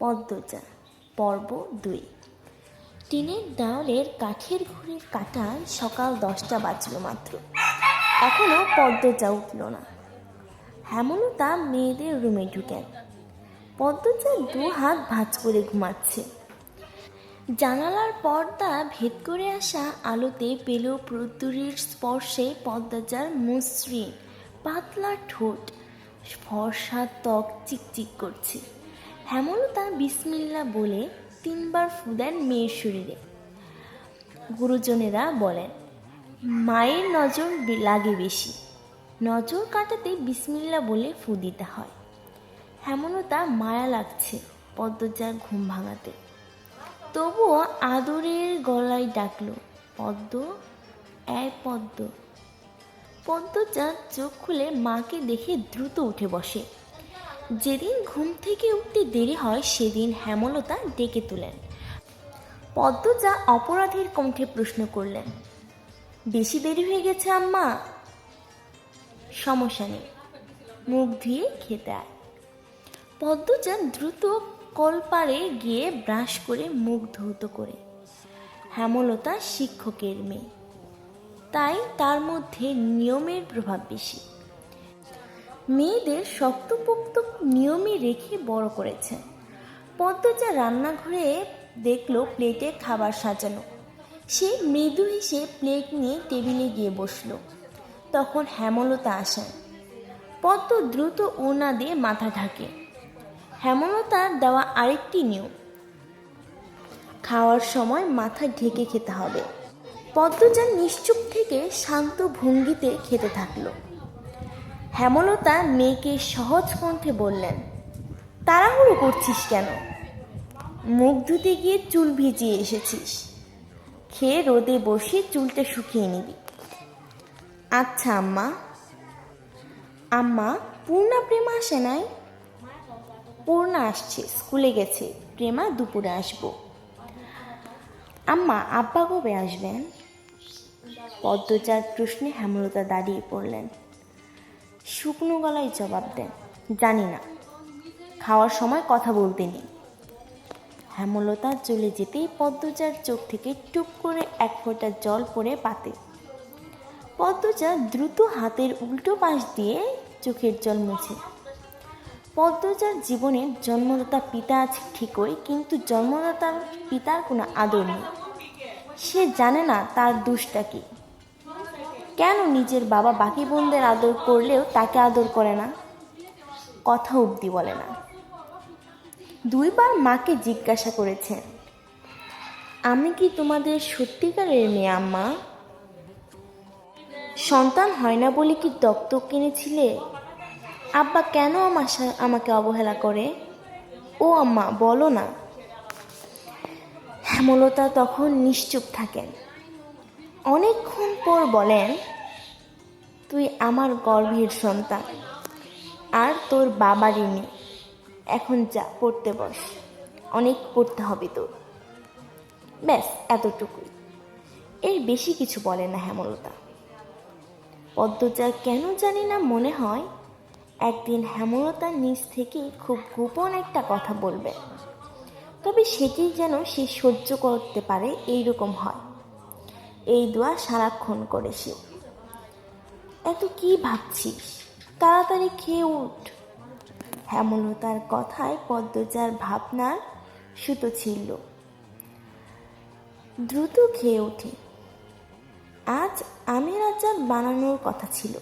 পদ্মজা, পর্ব দুই। টিনের দেওয়ালের কাঠের ঘড়ির কাঁটায় সকাল দশটা বাজলো মাত্র। এখনও পদ্মজা উঠল না। হেমলতা মেয়েদের রুমে ঢুকেন পদ্মজা দু হাত ভাঁজ করে ঘুমাচ্ছে। জানালার পর্দা ভেদ করে আসা আলোতে পেল প্রদ্যুরের স্পর্শে পদ্মাজার মসৃণ, পাতলা ঠোঁট। ফর্সা ত্বক চিকচিক করছে। হেমলতা বিসমিল্লা বলে তিনবার ফু দেন মেয়ের শরীরে। গুরুজনেরা বলেন, মায়ের নজর লাগে বেশি। নজর কাটাতে বিসমিল্লা বলে ফু দিতে হয়। হেমলতা মায়া লাগছে পদ্মজার ঘুম ভাঙাতে। তবুও আদরের গলায় ডাকলো, পদ্ম এক পদ্ম। পদ্মজা চোখ খুলে মাকে দেখে দ্রুত উঠে বসে। যেদিন ঘুম থেকে উঠতে দেরি হয়, সেদিন হেমলতা ডেকে তুলেন। পদ্মজা অপরাধীর কণ্ঠে প্রশ্ন করলেন, বেশি দেরি হয়ে গেছে আম্মা? সমস্যা নেই, মুখ ধুয়ে খেতে আয়। পদ্মজা দ্রুত কলপারে গিয়ে ব্রাশ করে মুখ ধৌত করে। হেমলতা শিক্ষকের মেয়ে। তাই তার মধ্যে নিয়মের প্রভাব বেশি। মেয়েদের শক্তপোক্ত নিয়মে রেখে বড় করেছে। পদ্মজা রান্নাঘরে দেখল প্লেটে খাবার সাজানো। সে মৃদু হেসে প্লেট নিয়ে টেবিলে গিয়ে বসল। তখন হেমলতা আসেন। পদ্ম দ্রুত ওনা দিয়ে মাথা ঢাকে। হেমলতার দেওয়া আরেকটি নিয়ম, খাওয়ার সময় মাথা ঢেকে খেতে হবে। পদ্মজা নিশ্চুপ থেকে শান্ত ভঙ্গিতে খেতে থাকল। হেমলতা মেয়েকে সহজ কণ্ঠে বললেন, তাড়াহুড়ো করছিস কেন? মুখ ধুতে গিয়ে চুল ভিজিয়ে এসেছিস। খেয়ে রোদে বসে চুলটা শুকিয়ে নিবি। আচ্ছা আম্মা। আম্মা, পূর্ণা, প্রেমা আসে নাই? পূর্ণা আসছে, স্কুলে গেছে। প্রেমা দুপুরে আসব। আম্মা, আব্বা কবে আসবেন? পদ্মচার প্রশ্নে হেমলতা দাঁড়িয়ে পড়লেন। শুকনো গলায় জবাব দেন, জানি না। খাওয়ার সময় কথা বলতে নেই। হেমলতা চলে যেতেই পদ্মজার চোখ থেকে টুপ করে এক ফোঁটা জল পড়ে পাতে। পদ্মজা দ্রুত হাতের উল্টো পাশ দিয়ে চোখের জল মুছে। পদ্মজার জীবনের জন্মদাতা পিতা আছে ঠিকই, কিন্তু জন্মদাতার পিতার কোনো আদর নেই। সে জানে না তার দুষ্টা কি। কেন নিজের বাবা বাকি বোনদের আদর করলেও তাকে আদর করে না? কথা অবধি বলে না। দুইবার মাকে জিজ্ঞাসা করেছেন, আমি কি তোমাদের সত্যিকারের মেয়ে, আম্মা? সন্তান হয় না বলে কি দত্তক কিনেছিলে? আব্বা কেন আমার আমাকে অবহেলা করে? ও আম্মা, বলো না। হেমলতা তখন নিশ্চুপ থাকেন। অনেকক্ষণ পর বলেন, তুই আমার গর্ভের সন্তান, আর তোর বাবারই মেয়ে এখন যা, পড়তে বস। অনেক পড়তে হবে তোর। ব্যাস, এতটুকুই। এর বেশি কিছু বলে না হেমলতা। পদ্মজা কেন জানি না মনে হয়, একদিন হেমলতার নিজ থেকে খুব গোপন একটা কথা বলবে। তবে সেটি যেন সে সহ্য করতে পারে এই রকম হয়। এই দোয়া সারাক্ষণ করে সে এত কি ভাবছিস? তাড়াতাড়ি খেয়ে উঠ। হেমলতার কথায় পদ্মজার ভাবনার সুতো ছিল দ্রুত খেয়ে ওঠে আজ আমির রাজার বানানোর কথা ছিল।